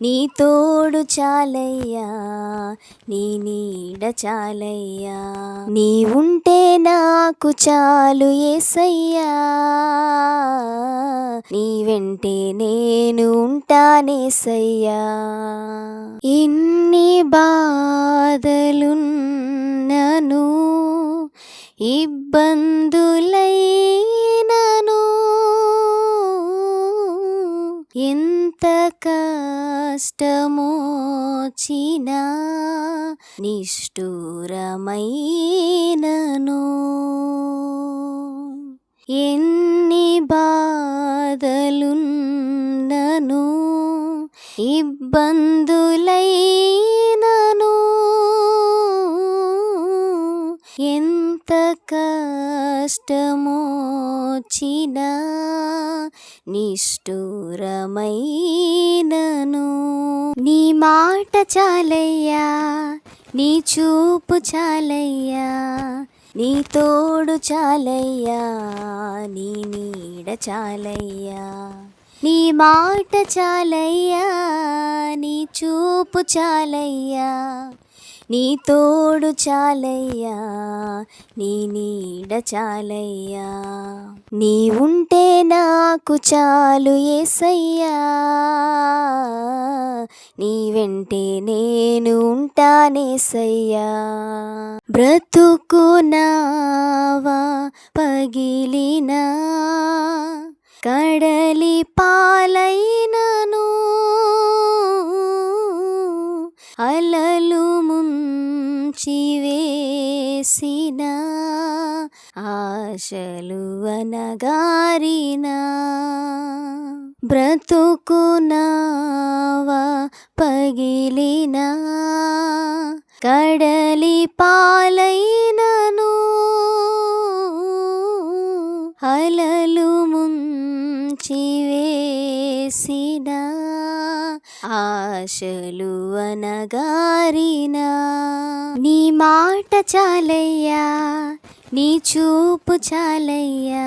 నీ తోడు చాలయ్యా నీ నీడ చాలయ్యా. నీ ఉంటే నాకు చాలు ఏసయ్యా. నీ వెంటే నేను ఉంటానేసయ్యా ఎన్ని బాధలున్నను ఇబ్బందులైనను కష్టమోచిన నిష్ఠూరమైనను. ఎన్ని బాధలున్నను ఇబ్బందులై కష్టమోచిన నిష్ఠూరమైనను. నీ మాట చాలయ్యా నీ చూపు చాలయ్యా నీ తోడు చాలయ్యా నీ నీడ చాలయ్యా. నీ మాట చాలయ్యా నీ చూపు చాలయ్యా నీ తోడు చాలయ్యా నీ నీడ చాలయ్యా. నీ ఉంటే నాకు చాలు ఏసయ్యా. నీ వెంటే నేను ఉంటానేసయ్యా బ్రతుకు నావా పగిలినా కడలి పాలైనను చేసిన ఆశలు అనగారిన బ్రతుకునావా పగిలిన కడలి పాలైనను అలలు ముంచి వేసిన ఆశలు అనగారిన. నీ మాట చాలయ్యా నీ చూపు చాలయ్యా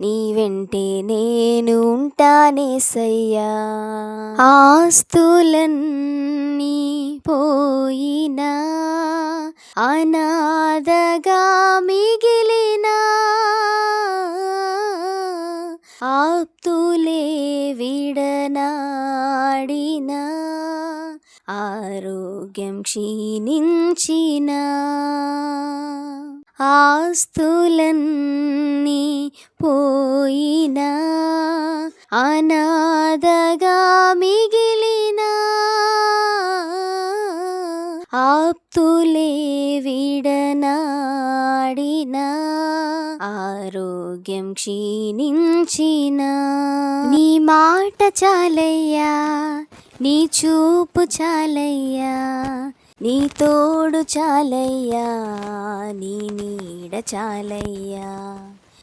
నీ వెంటే నేను ఉంటానేసయ్యా ఆస్తులన్నీ పోయినా అనాథగా మిగిలినా ఆప్తులే విడనాడినా ఆరోగ్యం క్షీణించినా. ఆస్తులన్నీ పోయినా అనాథగా మిగిలిన ఆప్తులే విడనాడిన ఆరోగ్యం క్షీణించిన. నీ మాట చాలయ్యా నీ చూపు చాలయ్యా నీ తోడు చాలయ్యా నీ నీడ చాలయ్యా.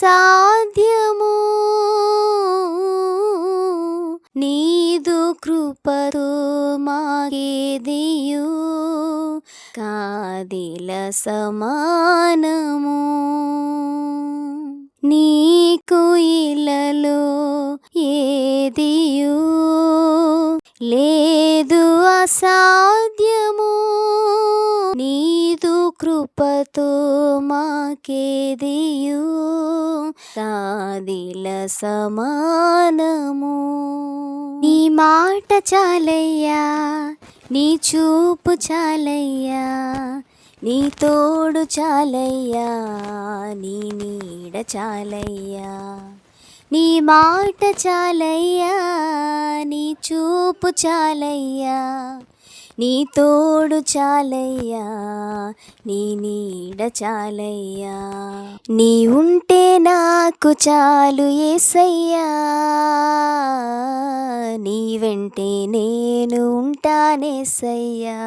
సాధ్యము? నీదు కృపతో మాకేదియు కాదిల సమానము. నీ కృపతో మాకేదియు? కాదిల సమానము. నీ మాట చాలయ్యా నీ చూపు చాలయ్యా నీ తోడు చాలయ్యా నీ నీడ చాలయ్యా. నీ మాట చాలయ్యా నీ చూపు చాలయ్యా నీ తోడు చాలయ్యా నీ నీడ చాలయ్యా. నీ ఉంటే నాకు చాలు ఏసయ్యా నీ వెంటే నేను ఉంటానేసయ్యా.